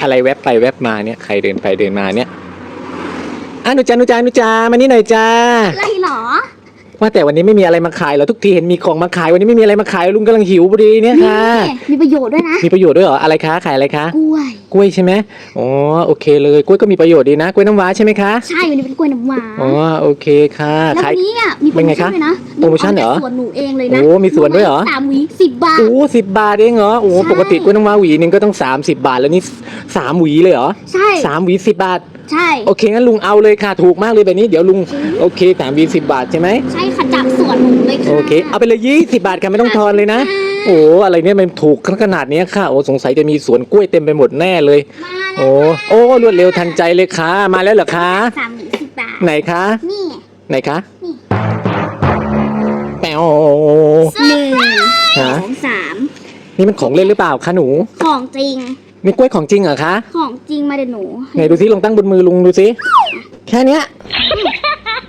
อะไรแวบไปแวบมาเนี่ยใครเดินไปเดินมาเนี่ยอะหนูจ้าหนูจ้าหนูจ้ามานี่หน่อยจ้าอะไรหรอ ว่าแต่วันนี้ไม่มีอะไรมาขายเหรอทุกทีเห็นมีของมาขายวันนี้ไม่มีอะไรมาขายลุงกำลังหิวพอดีเนี่ยค่ะมีประโยชน์ด้วยนะมีประโยชน์ด้วยเหรออะไรคะขายอะไรคะกล้วยกล้วยใช่ไหมอ๋อโอเคเลยกล้วยก็มีประโยชน์ดีนะกล้วยน้ำว้าใช่ไหมคะใช่วันนี้เป็นกล้วยน้ำว้าอ๋อโอเคค่ะแล้วขายวันนี้อะมีโปรเป็นโมไงชั่คะนด้วยนะโปรโมชั่นเหรอนูาจากสวนหนูเองเลยนะโอ้มีสวนด้วยเหรอสามหวีสิบบาทโอ้สิบบาทเองเหรอโอ้ใช่ปกติกล้วยน้ำว้าหวีหนึ่งก็ต้อง30บาทแล้วนี่ สามหวีเลยเหรอใช่ สามหวีสิบบาท ใช่ โอเคงั้นลุงเอาเลยค่ะถูกมากเลยแบบนี้เดี๋ยวลุงโอเคสามหวีสิบบาทใช่ไหมใช่ค่ะจากสวนหนูเลยค่ะ โอเค เอาไปเลยยี่สิบาทค่ะไม่ต้องทอนเลยนะ โอ้อะไรเนี่ยมันถูกขนาดเนี้ยค่ะโอ้สงสัยจะมีสวนกล้วยเต็มไปหมดแน่เลย มาแล้วโอ้โอ้รวดเร็วทันใจเลยค่ะ มาแล้วเหรอคะสามหวีสิบบาท ไหนคะนี่ไหนคะนี่แปวหนึ่งสฮะองสามนี่มันของเล่นหรือเปล่าคะหนู ของจริง นี่กล้วยของจริงเหรอคะ ของจริงมาเดี๋ยวหนูไหนดูซิลองตั้งบนมือลุงดูซิแค่เนี้ย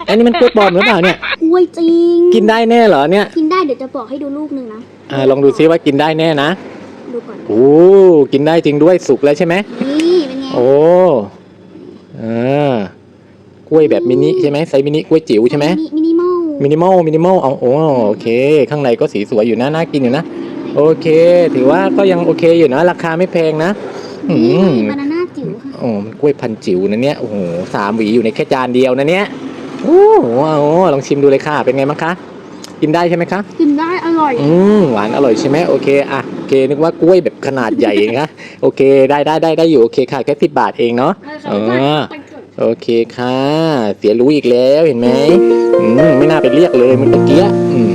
อันนี้มันกล้วยปลอมหรือเปล่าเนี่ย กล้วยจริง กินได้แน่เหรอเนี่ย กินได้เดี๋ยวจะบอกให้ดูลูกหนึ่งนะอ่าลองดูซิว่ากินได้แน่นะ ดูก่อน โอ้กินได้จริงด้วยสุกแล้วใช่ไหมนี่เป็นไง โอ้อ่ากล้วยแบบมินิใช่ไหมไซส์มินิกล้วยจิ๋วใช่ไหมมินิมอลมินิมอลมินิมอลเอาโอ้โอเค ข้างในก็สีสวยอยู่นะน่ากินอยู่นะ โอเค ถือว่าก็ยังโอเคอยู่นะ ราคาไม่แพงนะอืนี่มบานาน่าจิ๋วค่ะโอ้มันกล้วยพันธุ์จิ๋วนะเนี่ยโอ้โหสามหวีอยู่ในแค่จานเดียวนะเนี่ยโอ้โหโอ้ลองชิมดูเลยค่ะ เป็นไงบ้างคะ กินได้ใช่ไหมคะ กินได้อร่อย อืมหวานอร่อยใช่ไหมโอเคอะโอเคนึกว่ากล้วยแบบขนาดใหญ่นะโอเคได้ได้ได้ได้อยู่โอเคค่ะแค่สิบบาทเองเนาะอ๋อโอเคค่ะ เสียรู้อีกแล้วเห็นไหมอืมไม่น่าไปเรียกเลยเมันตะเกียอืม